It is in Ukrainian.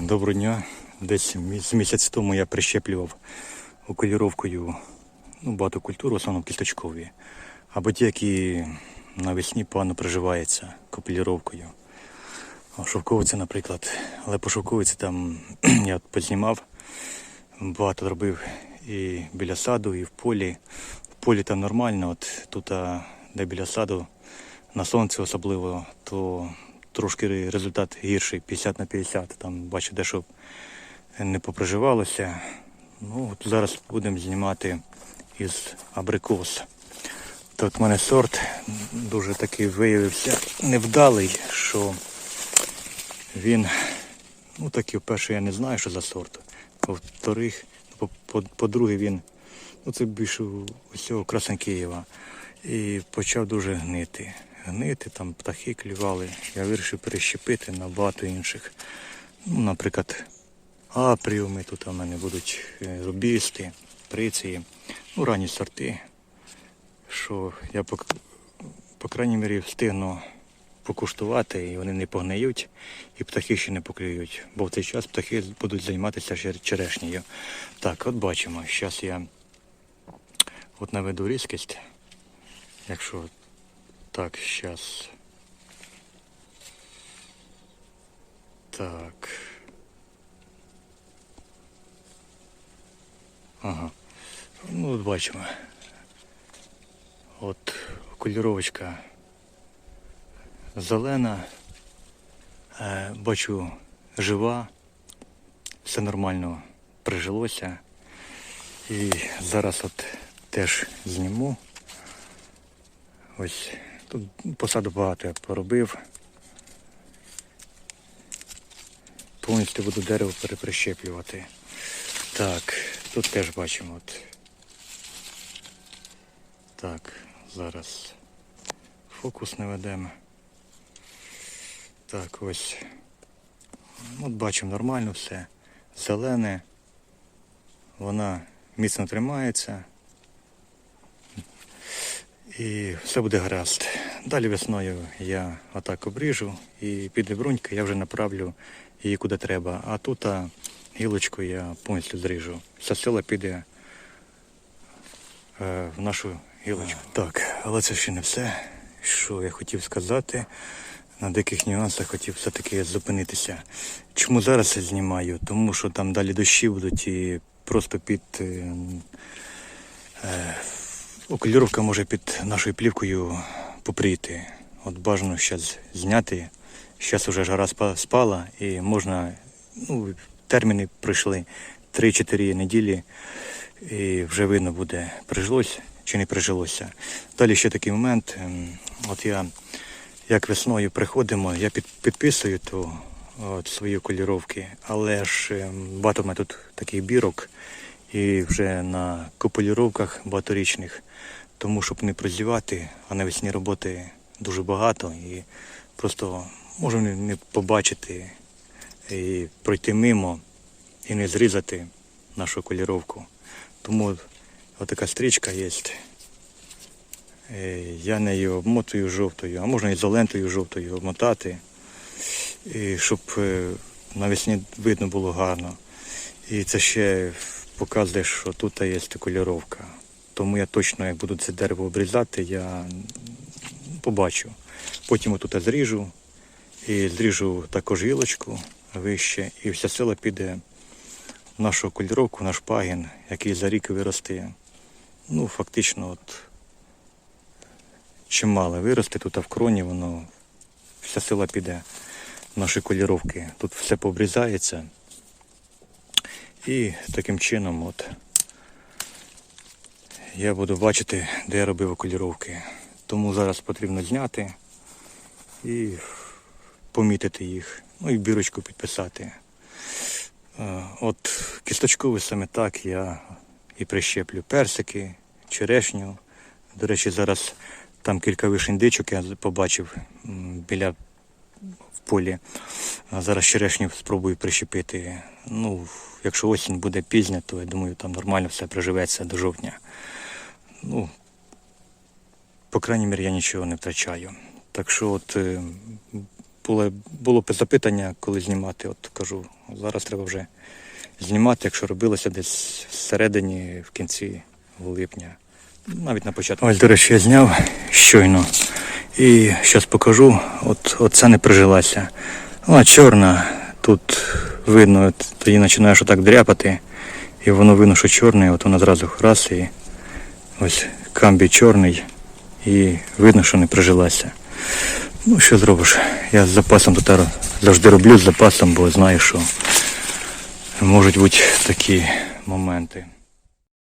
Доброго дня. Десь місяць тому я прищеплював окуліровкою ну, багато культур, в основному кісточкові. Або ті, які навесні погано приживаються окуліровкою. А Шовковиці, наприклад. Але по шовковиці там я познімав, багато робив і біля саду, і в полі. В полі там нормально, от тут, де біля саду, на сонці особливо, то трошки результат гірший, 50 на 50. Там бачу, дещо не поприживалося. Ну, от зараз будемо знімати із абрикос. Тут в мене сорт дуже такий виявився невдалий, що він, ну такий, вперше я не знаю, що за сорт. По-вторих, по- по- по-друге, він, ну це більше усього красен Києва. І почав дуже гнити. Гнити, там птахи клювали. Я вирішив перещепити на багато інших. Ну, наприклад, апріуми, тут у мене будуть е, рубісти, приції, ну, ранні сорти. Що я по, по крайній мірі встигну покуштувати, і вони не погниють, і птахи ще не поклюють. Бо в цей час птахи будуть займатися черешнею. Так, от бачимо, зараз я от наведу різкість. Якщо так, зараз. Так. Ага. Ну, от бачимо. От кольоровочка зелена. Е, бачу жива. Все нормально прижилося. І зараз от теж зніму. Ось тут посаду багато я поробив. Повністю буду дерево переприщеплювати. Так, тут теж бачимо. От. Так, зараз фокус не ведемо. Так, ось. От бачимо нормально все. Зелене. Вона міцно тримається. І все буде гаразд. Далі весною я отак обріжу і піде брунька, я вже направлю її куди треба. А тут а, гілочку я повністю зріжу. Вся сила піде е, в нашу гілочку. Так, але це ще не все, що я хотів сказати. На деяких нюансах хотів все-таки зупинитися. Чому зараз я знімаю? Тому що там далі дощі будуть і просто під е, е, окуліровка може під нашою плівкою попріти. От бажано зараз зняти. Зараз вже жара спала і можна, ну, терміни пройшли 3-4 неділі і вже видно буде, прижилось чи не прижилося. Далі ще такий момент. ем, От я як весною приходимо, я під, підписую то, от, свої коліровки, але ж ем, багато в мене тут таких бірок і вже на куполіровках багаторічних, тому щоб не прозівати, а навесні роботи дуже багато і просто можу не, побачити і пройти мимо і не зрізати нашу коліровку. Тому отака стрічка є. Е, Я нею обмотую жовтою, а можна ізолентою жовтою обмотати, і щоб е, навесні видно було гарно. І це ще показує, що тут є кольоровка. Тому я точно, як буду це дерево обрізати, я побачу. Потім отут зріжу і зріжу також гілочку вище, і вся сила піде в нашу кольоровку, наш пагін, який за рік виросте. Ну, фактично, от чимало виросте тут а в кроні, воно вся сила піде в наші коліровки. Тут все пообрізається. І таким чином от я буду бачити, де я робив окуліровки. Тому зараз потрібно зняти і помітити їх. Ну і бірочку підписати. Е, От кісточковий саме так я і прищеплю персики, черешню. До речі, зараз там кілька вишень дичок я побачив біля в полі. Зараз черешню спробую прищепити. Ну, якщо осінь буде пізня, то я думаю, там нормально все приживеться до жовтня. Ну, по крайній мірі, я нічого не втрачаю. Так що от е, було, було запитання, коли знімати. От кажу, зараз треба вже знімати, якщо робилося десь всередині, в кінці липня, навіть на початку. Ось, до речі, я зняв щойно. І зараз покажу, от, от не прижилася. Вона чорна, тут видно, от, тоді починаєш отак дряпати, і воно видно, що чорне, от вона зразу раз і ось камбій чорний, і видно, що не прижилася. Ну, що зробиш? Я з запасом татару завжди роблю з запасом, бо знаю, що можуть бути такі моменти.